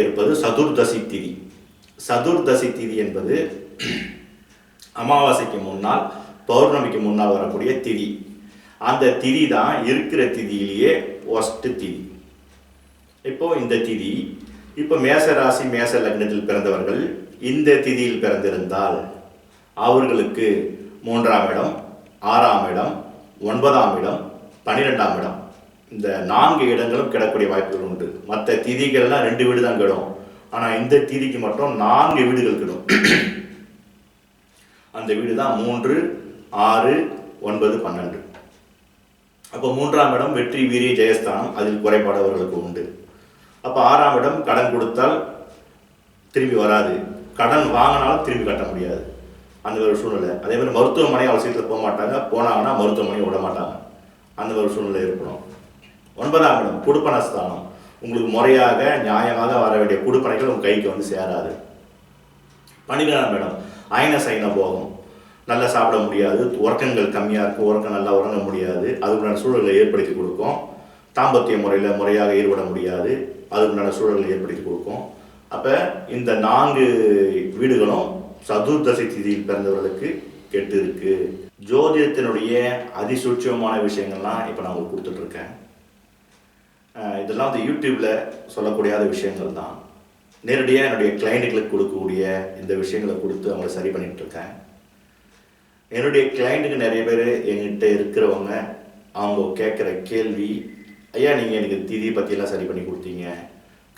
இருப்பது சதுர்தசி திதி. சதுர்தசி திதி என்பது அமாவாசைக்கு முன்னால் பௌர்ணமிக்கு முன்னால் வரக்கூடிய திதி. அந்த திதி தான் இருக்கிற திதியிலேயே ஒஸ்ட் திதி. இப்போ இந்த திதி இப்போ மேச ராசி மேச லக்னத்தில் பிறந்தவர்கள் இந்த திதியில் பிறந்திருந்தால் அவர்களுக்கு மூன்றாம் இடம் ஆறாம் இடம் ஒன்பதாம் இடம் பன்னிரெண்டாம் இடம். இந்த நான்கு இடங்களும் கிடக்கூடிய வாய்ப்புகள் உண்டு. மற்ற திதிகள்லாம் ரெண்டு வீடு தான் கிடும். ஆனால் இந்த திதிக்கு மட்டும் நான்கு வீடுகள் கிடும். அந்த வீடு தான் மூன்று ஆறு ஒன்பது பன்னெண்டு. அப்போ மூன்றாம் இடம் வெற்றி வீரிய ஜெயஸ்தானம். அதில் குறைபாடு அவர்களுக்கு உண்டு. அப்போ ஆறாம் இடம் கடன் கொடுத்தால் திரும்பி வராது. கடன் வாங்கினாலும் திரும்பி கட்ட முடியாது. அந்த ஒரு சூழ்நிலை. அதே மாதிரி மருத்துவமனை அவசியத்தில் போக மாட்டாங்க. போனாங்கன்னா மருத்துவமனை விட மாட்டாங்க. அந்த ஒரு சூழ்நிலை இருக்கணும் ஒன்பதாம் இடம் குடுப்பனஸ்தானம். உங்களுக்கு முறையாக நியாயமாக வர வேண்டிய குடுப்பனைகள் உங்கள் கைக்கு வந்து சேராது. பன்னிரெண்டாம் இடம் அயன சைன போகம். நல்லா சாப்பிட முடியாது உறக்கங்கள் கம்மியாக இருக்கும் உறக்கம் நல்லா உறங்க முடியாது அதுக்குண்டான சூழல்களை ஏற்படுத்தி கொடுக்கும். தாம்பத்திய முறையில் முறையாக ஈடுபட முடியாது அதுக்குண்டான சூழல்களை ஏற்படுத்தி கொடுக்கும். அப்போ இந்த நான்கு வீடுகளும் சதுர்தசை திதியில் பிறந்தவர்களுக்கு கெட்டு இருக்கு. ஜோதிடத்தினுடைய அதிசூட்சமான விஷயங்கள்லாம் இப்போ நான் உங்களுக்கு கொடுத்துட்ருக்கேன் இதெல்லாம் வந்து யூடியூப்பில் சொல்லக்கூடியாத விஷயங்கள் தான். நேரடியாக என்னுடைய கிளைண்ட்டுகளுக்கு கொடுக்கக்கூடிய இந்த விஷயங்களை கொடுத்து அவங்கள சரி பண்ணிகிட்ருக்கேன் இருக்கேன். என்னுடைய கிளைண்ட்டுக்கு நிறைய பேர் என்கிட்ட இருக்கிறவங்க அவங்க கேட்குற கேள்வி ஐயா நீங்கள் எனக்கு திதி பற்றியெல்லாம் சரி பண்ணி கொடுத்தீங்க.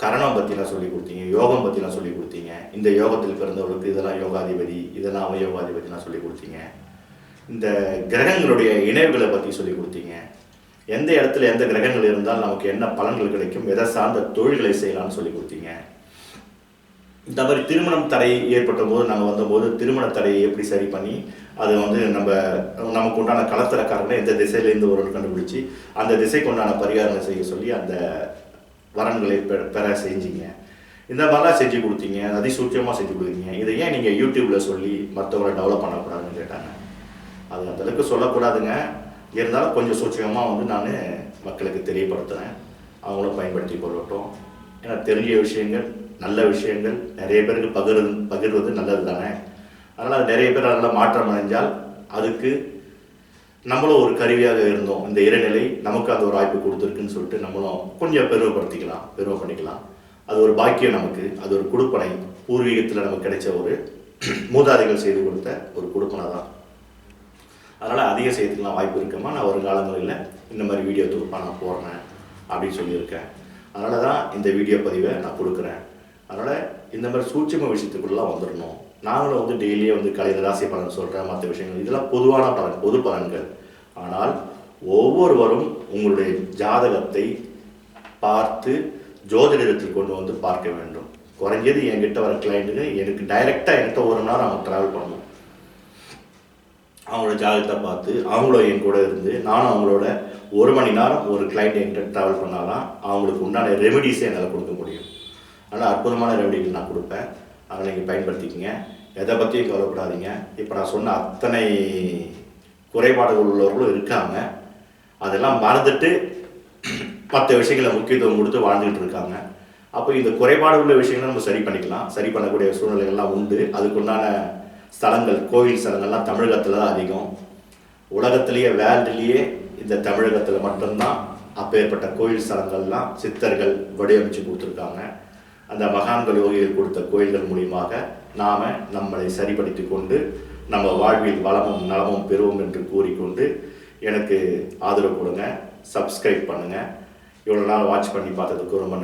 கரணம் பற்றிலாம் சொல்லி கொடுத்தீங்க. யோகம் பற்றிலாம் சொல்லி கொடுத்தீங்க. இந்த யோகத்தில் பிறந்தவர்களுக்கு இதெல்லாம் யோகாதிபதி இதெல்லாம் அவயோகாதிபதிலாம் சொல்லி கொடுத்தீங்க. இந்த கிரகங்களுடைய இணைவுகளை பற்றி சொல்லி கொடுத்தீங்க. எந்த இடத்துல எந்த கிரகங்கள் இருந்தால் நமக்கு என்ன பலன்கள் கிடைக்கும் எதை சார்ந்த தொழில்களை செய்யலாம்னு சொல்லி கொடுத்தீங்க. இந்த மாதிரி திருமணம் தடை ஏற்பட்ட போது நாங்கள் வந்தபோது திருமண தடையை எப்படி சரி பண்ணி அது வந்து நம்ம நமக்கு உண்டான கலத்தரக்காரங்களை எந்த திசையிலேருந்து ஒரு கண்டுபிடிச்சி அந்த திசைக்கு உண்டான பரிகாரங்களை செய்ய சொல்லி அந்த வரன்களை பெற பெற செஞ்சீங்க. இந்த மாதிரிலாம் செஞ்சு கொடுத்தீங்க அதிசூட்சமாக செஞ்சு கொடுத்தீங்க. இதை ஏன் நீங்கள் யூடியூப்பில் சொல்லி மற்றவங்களை டெவலப் பண்ணக்கூடாதுன்னு கேட்டாங்க. அது அந்தளவுக்கு சொல்லக்கூடாதுங்க. இருந்தாலும் கொஞ்சம் சூச்சகமாக வந்து நான் மக்களுக்கு தெரியப்படுத்துகிறேன் அவங்களும் பயன்படுத்தி கொள்ளட்டும். ஏன்னா தெரிஞ்ச விஷயங்கள் நல்ல விஷயங்கள் நிறைய பேருக்கு பகிர்வது பகிர்வது நல்லது தானே அதனால் நிறைய பேர் அதில் மாற்றம் அடைஞ்சால் அதுக்கு நம்மளும் ஒரு கருவியாக இருந்தோம். இந்த இறைநிலை நமக்கு அந்த ஒரு வாய்ப்பு கொடுத்துருக்குன்னு சொல்லிட்டு நம்மளும் கொஞ்சம் பெருமைப்படுத்திக்கலாம் பெருமை பண்ணிக்கலாம். அது ஒரு பாக்கியம் நமக்கு. அது ஒரு கொடுப்பனை. பூர்வீகத்தில் நமக்கு கிடைச்ச ஒரு மூதாதைகள் செய்து கொடுத்த ஒரு கொடுப்பனை தான் அதனால் அதிக செய்யறதுக்குலாம் வாய்ப்பு இருக்குமா நான் ஒரு காலங்களில் இந்த மாதிரி வீடியோ தொகுப்பாக நான் போடுறேன் அப்படின்னு சொல்லியிருக்கேன். அதனால தான் இந்த வீடியோ பதிவை நான் கொடுக்குறேன். அதனால் இந்த மாதிரி சூட்சும விஷயத்துக்குள்ளெலாம் வந்துடணும். நாங்களும் வந்து டெய்லியே வந்து கலை ராசி பலன் சொல்கிறேன் மற்ற விஷயங்கள். இதெல்லாம் பொதுவான பலன் பொது பலன்கள். ஆனால் ஒவ்வொருவரும் உங்களுடைய ஜாதகத்தை பார்த்து ஜோதிடத்தில் கொண்டு வந்து பார்க்க வேண்டும். குறைஞ்சது என்கிட்ட வர கிளைண்ட்டுக்கு எனக்கு டைரெக்டாக என்கிட்ட ஒரு மணி நேரம் அவங்க ட்ராவல் பண்ணணும். அவங்களோட ஜாதகத்தை பார்த்து அவங்களும் என் கூட இருந்து நானும் அவங்களோட ஒரு மணி நேரம் ஒரு கிளைண்ட் என்கிட்ட ட்ராவல் பண்ணால்தான் அவங்களுக்கு உண்டான ரெமெடிஸை என்னால் கொடுக்க முடியும். அதனால் அற்புதமான ரெமெடிகள் நான் கொடுப்பேன். அதை நீங்கள் பயன்படுத்திக்கங்க. எதை பற்றியும் கவலைப்படாதீங்க. இப்போ நான் சொன்ன அத்தனை குறைபாடுகள் உள்ளவர்களும் இருக்காங்க. அதெல்லாம் மறந்துட்டு மற்ற விஷயங்களை முக்கியத்துவம் கொடுத்து வாழ்ந்துகிட்டு இருக்காங்க. அப்போ இந்த குறைபாடு உள்ள விஷயங்களை நம்ம சரி பண்ணிக்கலாம். சரி பண்ணக்கூடிய சூழ்நிலைகள்லாம் உண்டு. அதுக்குண்டான ஸ்தலங்கள் கோயில் ஸ்தலங்கள்லாம் தமிழகத்தில் தான் அதிகம். உலகத்திலேயே வேர்ல்டுலேயே இந்த தமிழகத்தில் மட்டும்தான் அப்பேற்பட்ட கோயில் ஸ்தலங்கள்லாம் சித்தர்கள் வடிவமைச்சு கொடுத்துருக்காங்க. அந்த மகான்கள் யோகிகள் கொடுத்த கோயில்கள் மூலியமாக நாம் நம்மளை சரிபடுத்தி கொண்டு நம்ம வாழ்வில் வளமும் நலமும் பெறுவோம் என்று கூறிக்கொண்டு எனக்கு ஆதரவு கொடுங்க சப்ஸ்கிரைப் பண்ணுங்கள் இவ்வளோ நாள் வாட்ச் பண்ணி பார்த்ததுக்கு ரொம்ப